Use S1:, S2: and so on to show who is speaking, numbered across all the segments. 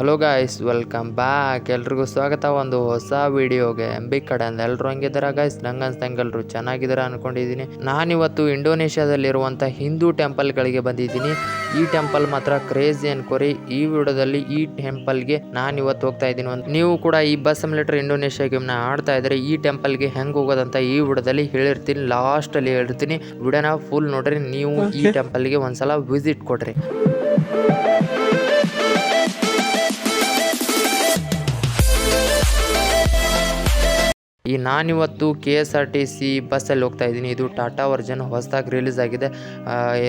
S1: Hello guys welcome back ಎಲ್ರಿಗೂ ಸ್ವಾಗತ. ಒಂದು ಹೊಸ ವಿಡಿಯೋಗೆ ಬಿ ಕಡೆಯಿಂದ ಎಲ್ಲರೂ ಹಂಗಿದಾರ ಗಾಯ್ಸ್ ನಂಗೆ ಅನ್ಸ್ದಂಗೆ ಎಲ್ಲರೂ ಚೆನ್ನಾಗಿದಾರ ಅನ್ಕೊಂಡಿದ್ದೀನಿ. ನಾನಿವತ್ತು ಇಂಡೋನೇಷ್ಯಾದಲ್ಲಿರುವಂಥ ಹಿಂದೂ ಟೆಂಪಲ್ಗಳಿಗೆ ಬಂದಿದ್ದೀನಿ. ಈ ಟೆಂಪಲ್ ಮಾತ್ರ ಕ್ರೇಜಿ ಅನ್ಕೋರಿ ಈ ವಿಡಿಯೋದಲ್ಲಿ ಈ ಟೆಂಪಲ್ಗೆ ನಾನು ಇವತ್ತು ಹೋಗ್ತಾ ಇದ್ದೀನಿ. ಒಂದು ನೀವು ಕೂಡ ಈ ಬಸ್ ಸಿಮ್ಯುಲೇಟರ್ ಇಂಡೋನೇಷ್ಯಾ ಗೇಮ್ನ ಆಡ್ತಾ ಇದ್ರೆ ಈ ಟೆಂಪಲ್ಗೆ ಹೆಂಗೆ ಹೋಗೋದಂತ ಈ ವಿಡಿಯೋದಲ್ಲಿ ಹೇಳಿರ್ತೀನಿ. ಲಾಸ್ಟಲ್ಲಿ ಹೇಳ್ತೀನಿ ವಿಡಿಯೋನ ಫುಲ್ ನೋಡ್ರಿ. ನೀವು ಈ ಟೆಂಪಲ್ಗೆ ಒಂದ್ಸಲ ವಿಸಿಟ್ ಕೊಡ್ರಿ. ಈ ನಾನಿವತ್ತು K S R T C ಬಸ್ಸಲ್ಲಿ ಹೋಗ್ತಾ ಇದ್ದೀನಿ. ಇದು ಟಾಟಾ ವರ್ಜನ್ ಹೊಸದಾಗಿ ರಿಲೀಸ್ ಆಗಿದೆ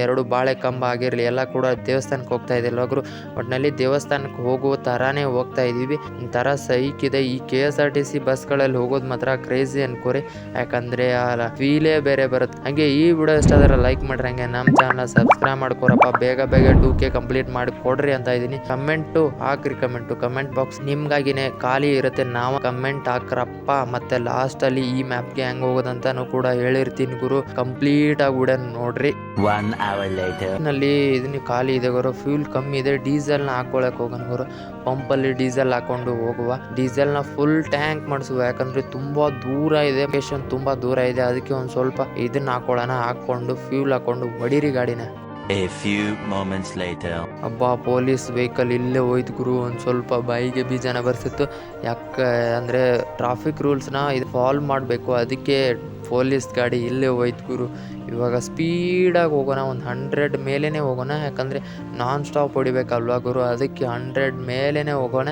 S1: ಎರಡು ಬಾಳೆ ಕಂಬ ಆಗಿರಲಿ, ಎಲ್ಲ ಕೂಡ ದೇವಸ್ಥಾನಕ್ಕೆ ಹೋಗ್ತಾ ಇದೆ ಎಲ್ಲವಾಗರು ಒಟ್ಟಿನಲ್ಲಿ ದೇವಸ್ಥಾನಕ್ಕೆ ಹೋಗುವ ಥರನೇ ಹೋಗ್ತಾ ಇದ್ದೀವಿ. ಒಂಥರ ಸೈಕಿದೆ ಈ K S R T C ಬಸ್ಗಳಲ್ಲಿ ಹೋಗೋದು ಮಾತ್ರ ಕ್ರೇಜಿ ಅನ್ಕೋರಿ. ಯಾಕಂದರೆ ಫೀಲೇ ಬೇರೆ ಬರುತ್ತೆ. ಹಾಗೆ ಈ ವಿಡಿಯೋ ಇಷ್ಟ ಆದರೆ ಲೈಕ್ ಮಾಡ್ರಿ. ಹಂಗೆ ನಮ್ಮ ಚಾನಲ್ ಸಬ್ಸ್ಕ್ರೈಬ್ ಮಾಡ್ಕೊರಪ್ಪ. ಬೇಗ ಬೇಗ ಟೂ ಕೆ ಕಂಪ್ಲೀಟ್ ಮಾಡಿ ಕೊಡ್ರಿ ಅಂತ ಇದ್ದೀನಿ. ಕಮೆಂಟು ಹಾಕ್ರಿ, ಕಮೆಂಟು. ಕಮೆಂಟ್ ಬಾಕ್ಸ್ ನಿಮ್ಗಾಗಿನೇ ಖಾಲಿ ಇರುತ್ತೆ. ನಾವು ಕಮೆಂಟ್ ಹಾಕ್ರಪ್ಪ. ಮತ್ತೆ ಲಾಸ್ಟ್ ಅಲ್ಲಿ ಈ ಮ್ಯಾಪ್ಗೆ ಹೆಂಗ್ ಹೋಗೋದಂತಾನು ಕೂಡ ಹೇಳಿರ್ತೀನಿ ಗುರು. ಕಂಪ್ಲೀಟ್ ಆಗಿ ನೋಡ್ರಿ.
S2: One hour.
S1: ನಲ್ಲಿ ಇದನ್ನ ಖಾಲಿ ಇದೆ ಗುರು. ಫ್ಯೂಲ್ ಕಮ್ಮಿ ಇದೆ. ಡೀಸೆಲ್ನ ಹಾಕೊಳಕ್ ಹೋಗನ್ ಗುರು. ಪಂಪ್ ಅಲ್ಲಿ ಡೀಸೆಲ್ ಹಾಕೊಂಡು ಹೋಗುವ. ಡೀಸೆಲ್ನ ಫುಲ್ ಟ್ಯಾಂಕ್ ಮಾಡಿಸುವ. ಯಾಕಂದ್ರೆ ತುಂಬಾ ದೂರ ಇದೆ. ಲೊಕೇಶನ್ ತುಂಬಾ ದೂರ ಇದೆ. ಅದಕ್ಕೆ ಒಂದ್ ಸ್ವಲ್ಪ ಇದನ್ನ ಹಾಕೊಳ್ಳೋಣ ಹಾಕೊಂಡು ಫ್ಯೂಲ್ ಹಾಕೊಂಡು ಹೊಡಿರಿ ಗಾಡಿನ.
S2: A few moments later.
S1: ಅಬ್ಬಾ, ಪೊಲೀಸ್ ವೆಹಿಕಲ್ ಇಲ್ಲೇ ಹೋಯ್ತು ಗುರು. ಒಂದು ಸ್ವಲ್ಪ ಬಾಯಿಗೆ ಬೀಜನ ಬರ್ಸಿತ್ತು. ಯಾಕೆ, ಅಂದರೆ ಟ್ರಾಫಿಕ್ ರೂಲ್ಸ್ನ ಇದು ಫಾಲೋ ಮಾಡಬೇಕು. ಅದಕ್ಕೆ ಪೊಲೀಸ್ ಗಾಡಿ ಇಲ್ಲೇ ಹೋಯ್ತು ಗುರು. ಇವಾಗ ಸ್ಪೀಡಾಗಿ ಹೋಗೋಣ, ಒಂದು ಹಂಡ್ರೆಡ್ ಮೇಲೇ ಹೋಗೋಣ. ಯಾಕಂದರೆ ನಾನ್ ಸ್ಟಾಪ್ ಹೊಡಿಬೇಕಲ್ವಾ ಗುರು? ಅದಕ್ಕೆ ಹಂಡ್ರೆಡ್ ಮೇಲೇ ಹೋಗೋಣ.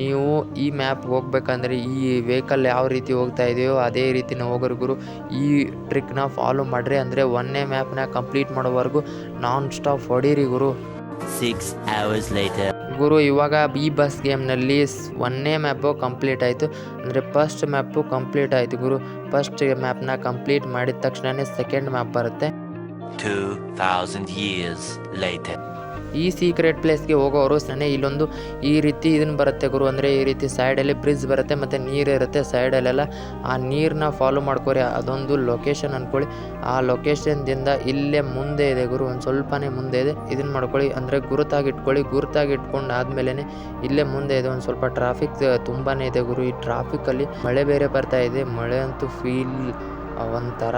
S1: ನೀವು ಈ ಮ್ಯಾಪ್ ಹೋಗ್ಬೇಕಂದ್ರೆ ಈ ವೆಹಿಕಲ್ ಯಾವ ರೀತಿ ಹೋಗ್ತಾ ಇದೆಯೋ ಅದೇ ರೀತಿನ ಹೋಗೋರು ಗುರು. ಈ ಟ್ರಿಕ್ನ ಫಾಲೋ ಮಾಡಿರಿ. ಅಂದರೆ ಒಂದೇ ಮ್ಯಾಪ್ನ ಕಂಪ್ಲೀಟ್ ಮಾಡೋವರೆಗೂ ನಾನ್ ಸ್ಟಾಪ್ ಹೊಡೀರಿ ಗುರು.
S2: Six hours later.
S1: ಗುರು ಇವಾಗ ಈ ಬಸ್ ಗೇಮ್ನಲ್ಲಿ ಒಂದನೇ ಮ್ಯಾಪು ಕಂಪ್ಲೀಟ್ ಆಯಿತು ಅಂದರೆ ಫಸ್ಟ್ ಮ್ಯಾಪು ಕಂಪ್ಲೀಟ್ ಆಯಿತು ಗುರು ಫಸ್ಟ್ ಮ್ಯಾಪ್ನ ಕಂಪ್ಲೀಟ್ ಮಾಡಿದ ತಕ್ಷಣವೇ ಸೆಕೆಂಡ್ ಮ್ಯಾಪ್ ಬರುತ್ತೆ
S2: ಟೂ ಥೌಸಂಡ್ ಇಯರ್ಸ್ later.
S1: ಈ ಸೀಕ್ರೆಟ್ ಪ್ಲೇಸ್ಗೆ ಹೋಗೋರು ಸಣ್ಣ ಇಲ್ಲೊಂದು ಈ ರೀತಿ ಇದನ್ನು ಬರುತ್ತೆ ಗುರು. ಅಂದರೆ ಈ ರೀತಿ ಸೈಡಲ್ಲಿ ಬ್ರಿಡ್ಜ್ ಬರುತ್ತೆ ಮತ್ತು ನೀರು ಇರುತ್ತೆ ಸೈಡಲ್ಲೆಲ್ಲ ಆ ನೀರನ್ನ ಫಾಲೋ ಮಾಡ್ಕೋರಿ, ಅದೊಂದು ಲೊಕೇಶನ್ ಅಂದ್ಕೊಳ್ಳಿ ಆ ಲೊಕೇಶನ್ದಿಂದ ಇಲ್ಲೇ ಮುಂದೆ ಇದೆ ಗುರು, ಒಂದು ಸ್ವಲ್ಪನೇ ಮುಂದೆ ಇದೆ. ಇದನ್ನು ಮಾಡ್ಕೊಳ್ಳಿ, ಅಂದರೆ ಗುರುತಾಗಿ ಇಟ್ಕೊಳ್ಳಿ ಗುರುತಾಗಿ ಇಟ್ಕೊಂಡು ಆದಮೇಲೆ ಇಲ್ಲೇ ಮುಂದೆ ಇದೆ, ಒಂದು ಸ್ವಲ್ಪ ಟ್ರಾಫಿಕ್ ತುಂಬಾ ಇದೆ ಗುರು. ಈ ಟ್ರಾಫಿಕಲ್ಲಿ ಮಳೆ ಬೇರೆ ಬರ್ತಾ ಇದೆ. ಮಳೆ ಅಂತೂ ಫೀಲ್ ಒಂಥರ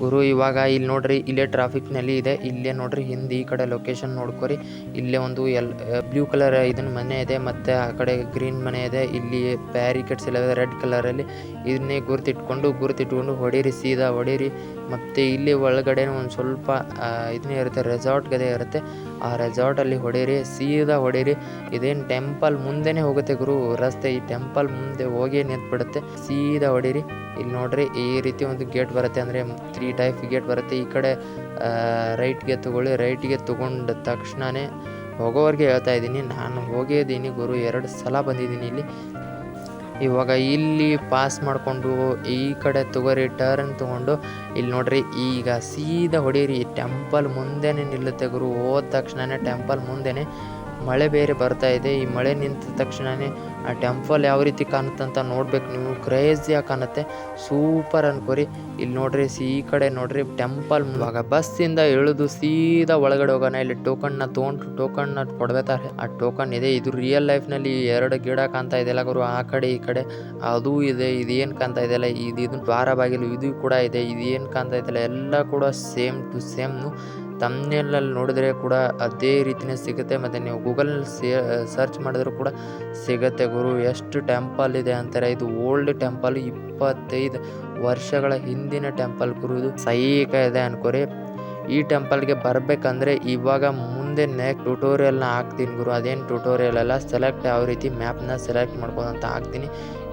S1: ಗುರು, ಇವಾಗ ಇಲ್ಲಿ ನೋಡ್ರಿ, ಇಲ್ಲೇ ಟ್ರಾಫಿಕ್ನಲ್ಲಿ ಇದೆ. ಇಲ್ಲೇ ನೋಡ್ರಿ, ಹಿಂದೆ ಈ ಕಡೆ ಲೊಕೇಶನ್ ನೋಡ್ಕೊರಿ. ಇಲ್ಲೇ ಒಂದು ಎಲ್ ಬ್ಲೂ ಕಲರ್ ಇದನ್ನ ಮನೆ ಇದೆ. ಮತ್ತೆ ಆ ಕಡೆ ಗ್ರೀನ್ ಮನೆ ಇದೆ. ಇಲ್ಲಿ ಬ್ಯಾರಿಕೇಡ್ಸ್ ಎಲ್ಲ ರೆಡ್ ಕಲರ್ ಅಲ್ಲಿ. ಇದನ್ನೇ ಗುರುತಿಟ್ಕೊಂಡು ಗುರುತಿಟ್ಕೊಂಡು ಹೊಡೀರಿ, ಸೀದಾ ಹೊಡೀರಿ. ಮತ್ತೆ ಇಲ್ಲಿ ಒಳಗಡೆ ಒಂದು ಸ್ವಲ್ಪ ಇದನ್ನೇ ಇರುತ್ತೆ ರೆಸಾರ್ಟ್ ಗದೆ ಇರುತ್ತೆ. ಆ ರೆಸಾರ್ಟ್ ಅಲ್ಲಿ ಹೊಡೀರಿ, ಸೀದಾ ಹೊಡೀರಿ. ಇದೇನು ಟೆಂಪಲ್ ಮುಂದೆನೇ ಹೋಗುತ್ತೆ ಗುರು. ರಸ್ತೆ ಈ ಟೆಂಪಲ್ ಮುಂದೆ ಹೋಗಿ ನಿಂತ್ಬಿಡುತ್ತೆ. ಸೀದಾ ಹೊಡೀರಿ. ಇಲ್ಲಿ ನೋಡ್ರಿ, ಈ ರೀತಿ ಒಂದು ಗೇಟ್ ಬರುತ್ತೆ. ಅಂದ್ರೆ ತ್ರೀ ಟೈಪ್ ಗೇಟ್ ಬರುತ್ತೆ. ಈ ಕಡೆ ರೈಟ್ಗೆ ತಗೊಳ್ಳಿ. ರೈಟ್ಗೆ ತಗೊಂಡ ತಕ್ಷಣವೇ ಹೋಗೋವರೆಗೆ ಹೇಳ್ತಾ ಇದ್ದೀನಿ. ನಾನು ಹೋಗಿದ್ದೀನಿ ಗುರು. ಎರಡು ಸಲ ಬಂದಿದ್ದೀನಿ ಇಲ್ಲಿ. ಇವಾಗ ಇಲ್ಲಿ ಪಾಸ್ ಮಾಡಿಕೊಂಡು ಈ ಕಡೆ ತಗೋರಿ ಟರ್ನ್ ತೊಗೊಂಡು ಇಲ್ಲಿ ನೋಡ್ರಿ, ಈಗ ಸೀದಾ ಹೊಡೀರಿ. ಟೆಂಪಲ್ ಮುಂದೆನೇ ನಿಲ್ಲುತ್ತೆ ಗುರು. ಹೋದ ತಕ್ಷಣವೇ ಟೆಂಪಲ್ ಮುಂದೆನೇ ಮಳೆ ಬೇರೆ ಬರ್ತಾ ಇದೆ ಈ ಮಳೆ ನಿಂತ ತಕ್ಷಣವೇ ಆ ಟೆಂಪಲ್ ಯಾವ ರೀತಿ ಕಾಣುತ್ತೆ ಅಂತ ನೋಡ್ಬೇಕು ನೀವು ಕ್ರೇಜಿಯಾಗಿ ಕಾಣುತ್ತೆ ಸೂಪರ್ ಅನ್ಕೋರಿ ಇಲ್ಲಿ ನೋಡ್ರಿ ಸಿ ಈ ಕಡೆ ನೋಡ್ರಿ ಟೆಂಪಲ್ ಇವಾಗ ಬಸ್ಸಿಂದ ಇಳಿದು ಸೀದಾ ಒಳಗಡೆ ಹೋಗೋಣ ಇಲ್ಲಿ ಟೋಕನ್ ಟೋಕನ್ನ ತೊಗೊಂಡು ನ ಕೊಡ್ಬೇಕಾರೆ ಆ ಟೋಕನ್ ಇದೆ ಇದು ರಿಯಲ್ ಲೈಫ್ನಲ್ಲಿ ಎರಡು ಗಿಡ ಕಾಣ್ತಾ ಇದೆಯಲ್ಲ ಗುರು ಆ ಕಡೆ ಈ ಕಡೆ ಅದು ಇದೆ ಇದು ಏನು ಕಾಣ್ತಾ ಇದೆಯಲ್ಲ ಇದು ಇದು ದ್ವಾರ ಬಾಗಿಲು ಇದು ಕೂಡ ಇದೆ ಇದು ಏನು ಕಾಣ್ತಾ ಇದೆಯಲ್ಲ ಎಲ್ಲ ಕೂಡ ಸೇಮ್ ಟು ಸೇಮ್ ತಮ್ಮನೇಲಲ್ಲಿ ನೋಡಿದ್ರೆ ಕೂಡ ಅದೇ ರೀತಿಯೇ ಸಿಗುತ್ತೆ. ಮತ್ತು ನೀವು ಸೇ ಸರ್ಚ್ ಮಾಡಿದ್ರೂ ಕೂಡ ಸಿಗುತ್ತೆ ಗುರು. ಎಷ್ಟು ಟೆಂಪಲ್ ಇದೆ ಅಂತಾರೆ. ಇದು ಓಲ್ಡ್ ಟೆಂಪಲ್ ಇಪ್ಪತ್ತೈದು ವರ್ಷಗಳ ಹಿಂದಿನ ಟೆಂಪಲ್ ಗುರು. ಇದು ಸೈಕ ಇದೆ ಅನ್ಕೋರಿ. ಈ ಟೆಂಪಲ್ಗೆ ಬರಬೇಕಂದ್ರೆ ಇವಾಗ ಮುಂದೆ ನೆಕ್ಸ್ಟ್ ಟ್ಯೂಟೋರಿಯಲ್ನ ಹಾಕ್ತೀನಿ ಗುರು. ಅದೇನು ಟ್ಯುಟೋರಿಯಲ್ ಅಲ್ಲ ಸೆಲೆಕ್ಟ್ ಯಾವ ರೀತಿ ಮ್ಯಾಪ್ನ ಸೆಲೆಕ್ಟ್ ಮಾಡ್ಕೋದಂತ ಹಾಕ್ತೀನಿ.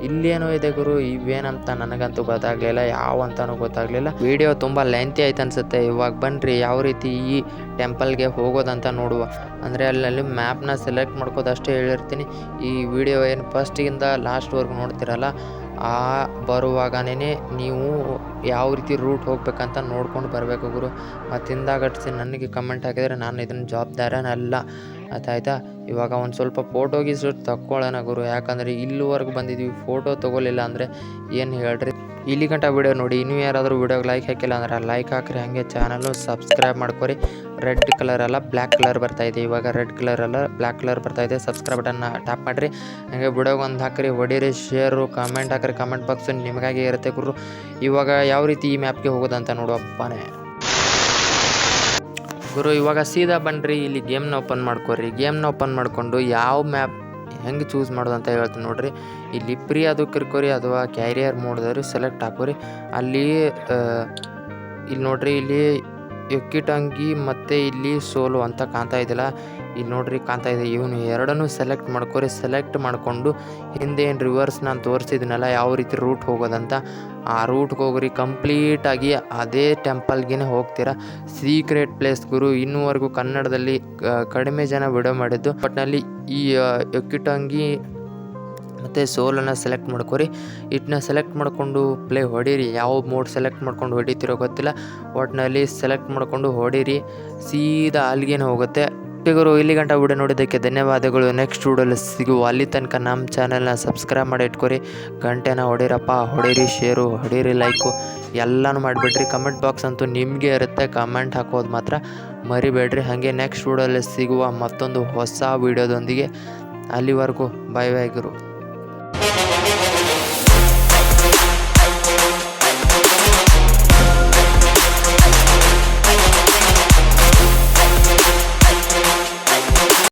S1: ಇಲ್ಲೇನೋ ಇದೆ ಗುರು, ಇವೇನಂತ ನನಗಂತೂ ಗೊತ್ತಾಗ್ಲಿಲ್ಲ, ಯಾವ ಅಂತಾನೂ ಗೊತ್ತಾಗ್ಲಿಲ್ಲ. ವಿಡಿಯೋ ತುಂಬ ಲೆಂತಿ ಆಯ್ತು ಅನ್ಸುತ್ತೆ. ಇವಾಗ ಬನ್ನಿರಿ ಯಾವ ರೀತಿ ಈ ಟೆಂಪಲ್ಗೆ ಹೋಗೋದಂತ ನೋಡುವ. ಅಂದರೆ ಅಲ್ಲಲ್ಲಿ ಮ್ಯಾಪ್ನ ಸೆಲೆಕ್ಟ್ ಮಾಡ್ಕೋದಷ್ಟೇ ಹೇಳಿರ್ತೀನಿ. ಈ ವಿಡಿಯೋ ಏನು ಲಾಸ್ಟ್ ಲಾಸ್ಟ್ವರೆಗೂ ನೋಡ್ತಿರಲ್ಲ ಆ ಬರುವಾಗನೇ ನೀವು ಯಾವ ರೀತಿ ರೂಟ್ ಹೋಗಬೇಕಂತ ನೋಡ್ಕೊಂಡು ಬರಬೇಕು ಗುರು. ಮತ್ತು ಹಿಂದಾಗಟ್ಸಿ ನನಗೆ ಕಮೆಂಟ್ ಹಾಕಿದರೆ ನಾನು ಇದನ್ನು ಜವಾಬ್ದಾರನಲ್ಲ. ಆಯ್ತಾಯ್ತಾ ಇವಾಗ ಒಂದು ಸ್ವಲ್ಪ ಫೋಟೋ ಗೀಸು ತಕ್ಕೊಳ್ಳೋಣ ಗುರು. ಯಾಕಂದರೆ ಇಲ್ಲಿವರೆಗೂ ಬಂದಿದ್ದೀವಿ ಫೋಟೋ ತೊಗೊಲಿಲ್ಲ ಅಂದರೆ ಏನು ಹೇಳ್ರಿ? ಇಲ್ಲಿ ಗಂಟ ವಿಡಿಯೋ ನೋಡಿ, ಇನ್ನೂ ಯಾರಾದರೂ ವಿಡಿಯೋಗೆ ಲೈಕ್ ಹಾಕಿಲ್ಲ ಅಂದ್ರೆ ಲೈಕ್ ಹಾಕ್ರಿ. ಹಾಗೆ ಚಾನಲ್ಲು ಸಬ್ಸ್ಕ್ರೈಬ್ ಮಾಡ್ಕೊರಿ. ರೆಡ್ ಕಲರ್ ಅಲ್ಲ ಬ್ಲ್ಯಾಕ್ ಕಲರ್ ಬರ್ತಾ ಇದೆ. ಇವಾಗ ರೆಡ್ ಕಲರ್ ಅಲ್ಲ ಬ್ಲ್ಯಾಕ್ ಕಲರ್ ಬರ್ತಾ ಇದೆ. ಸಬ್ಸ್ಕ್ರೈಬ್ ಬಟನ್ನ ಟ್ಯಾಪ್ ಮಾಡಿರಿ. ಹಂಗೆ ವಿಡಿಯೋಗೆ ಒಂದು ಹಾಕ್ರಿ, ಹೊಡೀರಿ ಶೇರು ಕಮೆಂಟ್ ಹಾಕ್ರಿ. ಕಮೆಂಟ್ ಬಾಕ್ಸ್ ನಿಮಗಾಗಿ ಇರುತ್ತೆ ಗುರು. ಇವಾಗ ಯಾವ ರೀತಿ ಈ ಮ್ಯಾಪ್ಗೆ ಹೋಗೋದಂತ ನೋಡುವಪ್ಪನೇ. ಗುರು, ಇವಾಗ ಸೀದಾ ಬನ್ನಿರಿ ಇಲ್ಲಿ ಗೇಮ್ನ ಓಪನ್ ಮಾಡ್ಕೊರಿ. ಗೇಮ್ನ ಓಪನ್ ಮಾಡಿಕೊಂಡು ಯಾವ ಮ್ಯಾಪ್ ಹೆಂಗೆ ಚೂಸ್ ಮಾಡೋದು ಅಂತ ಹೇಳ್ತೀನಿ ನೋಡ್ರಿ. ಇಲ್ಲಿ ಪ್ರೀ ಅದು ಕಿರ್ಕೋರಿ ಅಥವಾ ಕ್ಯಾರಿಯರ್ ಮೋಡ್ದವ್ರಿ ಸೆಲೆಕ್ಟ್ ಹಾಕೋರಿ. ಅಲ್ಲಿ ಇಲ್ಲಿ ನೋಡ್ರಿ, ಇಲ್ಲಿ ಎಕ್ಕಿಟಂಗಿ ಮತ್ತು ಇಲ್ಲಿ ಸೋಲು ಅಂತ ಕಾಣ್ತಾ ಇದ್ದಿಲ್ಲ ಇಲ್ಲಿ ನೋಡ್ರಿ ಕಾಣ್ತಾ ಇದೆ, ಇವನು ಎರಡನ್ನೂ ಸೆಲೆಕ್ಟ್ ಮಾಡ್ಕೊರಿ ಸೆಲೆಕ್ಟ್ ಮಾಡಿಕೊಂಡು ಹಿಂದೆ ಏನು ರಿವರ್ಸ್ ನಾನು ತೋರಿಸಿದ್ನಲ್ಲ ಯಾವ ರೀತಿ ರೂಟ್ ಹೋಗೋದಂತ, ಆ ರೂಟ್ಗೆ ಹೋಗ್ರಿ ಕಂಪ್ಲೀಟಾಗಿ ಅದೇ ಟೆಂಪಲ್ಗೆ ಹೋಗ್ತೀರಾ? ಸೀಕ್ರೆಟ್ ಪ್ಲೇಸ್ ಗುರು, ಇನ್ನೂವರೆಗೂ ಕನ್ನಡದಲ್ಲಿ ಕಡಿಮೆ ಜನ ವಿಡಿಯೋ ಮಾಡಿದ್ದು ಬಟ್ನಲ್ಲಿ ಈ ಎಕ್ಕಿಟಂಗಿ ಮತ್ತು ಸೋಲನ್ನು ಸೆಲೆಕ್ಟ್ ಮಾಡ್ಕೊರಿ. ಇಟ್ನ ಸೆಲೆಕ್ಟ್ ಮಾಡಿಕೊಂಡು ಪ್ಲೇ ಹೊಡೀರಿ. ಯಾವ ಮೋಡ್ ಸೆಲೆಕ್ಟ್ ಮಾಡ್ಕೊಂಡು ಹೊಡಿತಿರೋ ಗೊತ್ತಿಲ್ಲ. ಒಟ್ಟಿನಲ್ಲಿ ಸೆಲೆಕ್ಟ್ ಮಾಡಿಕೊಂಡು ಹೊಡೀರಿ. ಸೀದಾ ಅಲ್ಲಿಗೇನು ಹೋಗುತ್ತೆ. ಒಟ್ಟಿಗರು ಇಲ್ಲಿ ಗಂಟ ವಿಡಿಯೋ ನೋಡಿದ್ದಕ್ಕೆ ಧನ್ಯವಾದಗಳು. ನೆಕ್ಸ್ಟ್ ವಿಡಿಯೋಲಿ ಸಿಗುವ ಅಲ್ಲಿ ತನಕ ನಮ್ಮ ಚಾನಲ್ನ ಸಬ್ಸ್ಕ್ರೈಬ್ ಮಾಡಿ ಇಟ್ಕೊರಿ. ಗಂಟೆನ ಹೊಡೀರಪ್ಪ. ಹೊಡೀರಿ ಶೇರು ಹೊಡೀರಿ ಲೈಕು ಎಲ್ಲನೂ ಮಾಡಿಬಿಡ್ರಿ. ಕಮೆಂಟ್ ಬಾಕ್ಸ್ ಅಂತೂ ನಿಮಗೆ ಇರುತ್ತೆ. ಕಮೆಂಟ್ ಹಾಕೋದು ಮಾತ್ರ ಮರಿಬೇಡ್ರಿ. ಹಾಗೆ ನೆಕ್ಸ್ಟ್ ವಿಡಿಯೋಲಿ ಸಿಗುವ ಮತ್ತೊಂದು ಹೊಸ ವಿಡಿಯೋದೊಂದಿಗೆ ಅಲ್ಲಿವರೆಗೂ. ಬಾಯ್ ಬಾಯ್ ಗುರು.